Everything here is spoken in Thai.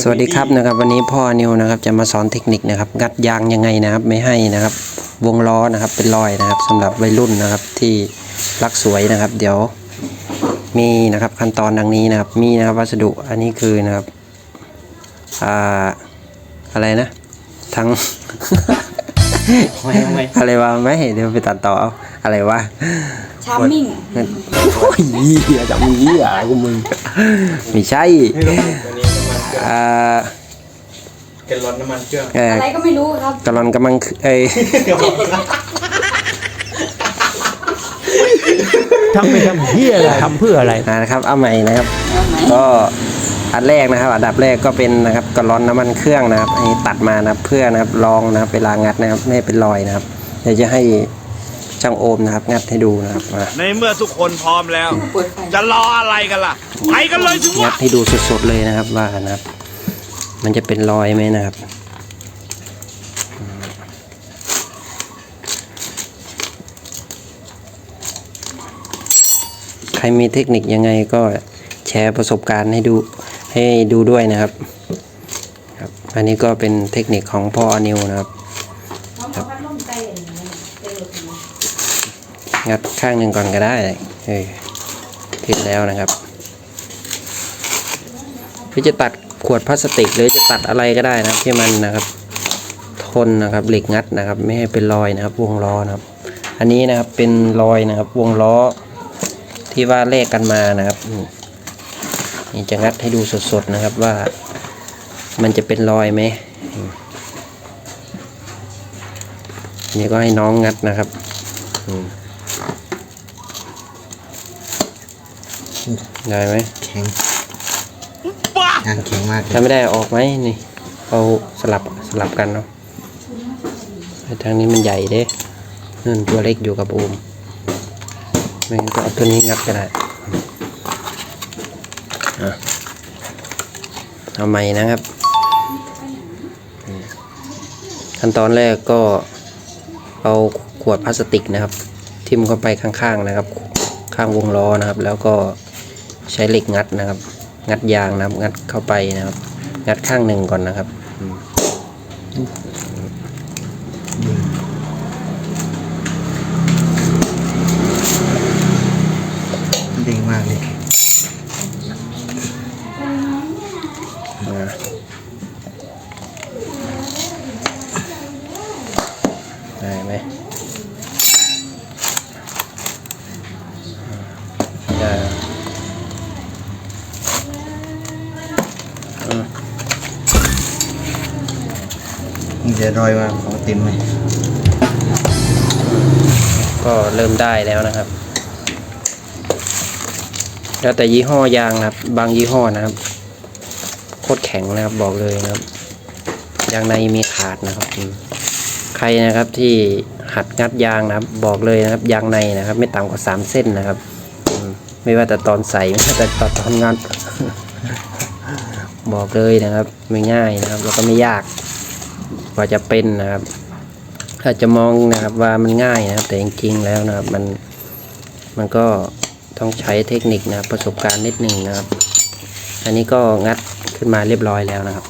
สวัสดีครับนะครับ วันนี้พ่อนิวนะครับ จะมาสอนเทคนิคนะครับ งัดยางยังไงนะครับ ไม่ให้นะครับ วงล้อนะครับ เป็นรอยนะครับสำหรับวัยรุ่นนะครับที่รักสวยนะครับ เดี๋ยวมีนะครับขั้นตอนดังนี้นะครับ มีนะครับวัสดุอันนี้คือนะครับอ่าอะไรนะ ทั้งไม่ไม่อะไรวะไม่เดี๋ยวไปตัดต่อเอาอะไรวะชามิ่งโอ้ยเหี้ยจะมีเหี้ยอะไรกูมึงไม่ใช่ องอ่าแกลลอนน้ำมันเครื่องเอ่ออะไรก็ไม่รู้ครับ กำลังกำลังเอ้ยทำไปทำเพื่ออะไรทำเพื่ออะไร อ่านะครับเอาใหม่นะครับ ก็อันแรกนะครับ อันดับแรกก็เป็นนะครับกระลอนน้ำมันเครื่องนะครับอันนี้ตัดมานะครับเพื่อนะครับลองนะครับเวลางัดนะครับไม่ให้เป็นรอยนะครับเดี๋ยวจะให้ ช่างโอมนะครับ งัดให้ดูนะครับมาในเมื่อทุกคนพร้อมแล้วเปิดไฟจะรออะไรกันล่ะไปกันเลยสิงัวะดให้ดูสดๆเลยนะครับว่านะครับ มันจะเป็นรอยไหมนะครับใครมีเทคนิคยังไงก็แชร์ประสบการณ์ให้ดูให้ดูด้วยนะครับครับ อันนี้ก็เป็นเทคนิคของพ่อนิวนะครับ งัดข้างหนึ่งก่อนก็ได้เออติดแล้วนะครับพี่จะตัดขวดพลาสติก หรือจะตัดอะไรก็ได้นะครับที่มันนะครับ ทนนะครับเหล็กงัดนะครับ ไม่ให้เป็นรอยนะครับ วงล้อนะครับ อันนี้นะครับเป็นรอยนะครับ วงล้อ ที่ว่าแลกกันมานะครับนี่จะงัดให้ดูสดๆนะครับว่า มันจะเป็นรอยไหมนี่ก็ให้น้องงัดนะครับอืม ได้ไหมแข็งบ้าทางแข็งมากถ้าไม่ได้ออกไหมนี่เอาสลับสลับกันเนาะไอ้ทางนี้มันใหญ่เด้นั่นตัวเล็กอยู่กับโอมไม่งั้นก็เอาตัวนี้งัดก็ได้อะเอาใหม่นะครับอืมขั้นตอนแรกก็เอาขวดพลาสติกนะครับ ทิ่มเข้าไปข้างๆนะครับ ข้างวงล้อนะครับ แล้วก็ ใช้เหล็กงัดนะครับ งัดยางนะครับ งัดเข้าไปนะครับ งัดข้างหนึ่งก่อนนะครับเด้งมากเลยมาได้ไหม นี่จะรอยว่าขาเต็มไหมก็เริ่มได้แล้วนะครับ แล้วแต่ยี่ห้อยางนะครับ บางยี่ห้อนะครับโคตรแข็งนะครับบอกเลยนะครับยางในมีขาดนะครับใครนะครับที่หัดงัดยางนะครับ บอกเลยนะครับยางในนะครับ ไม่ต่ำกว่าสามเส้นนะครับไม่ว่าแต่ตอนใส่ไม่ว่าแต่ตอนงัดบอกเลยนะครับ ไม่ง่ายนะครับ แล้วก็ไม่ยาก กว่าจะเป็นนะครับอาจจะมองนะครับว่ามันง่ายนะครับ แต่จริงๆแล้วนะครับมันมันก็ต้องใช้เทคนิคนะครประสบการณ์นิดหนึ่งนะครับ อันนี้ก็งัดขึ้นมาเรียบร้อยแล้วนะครับ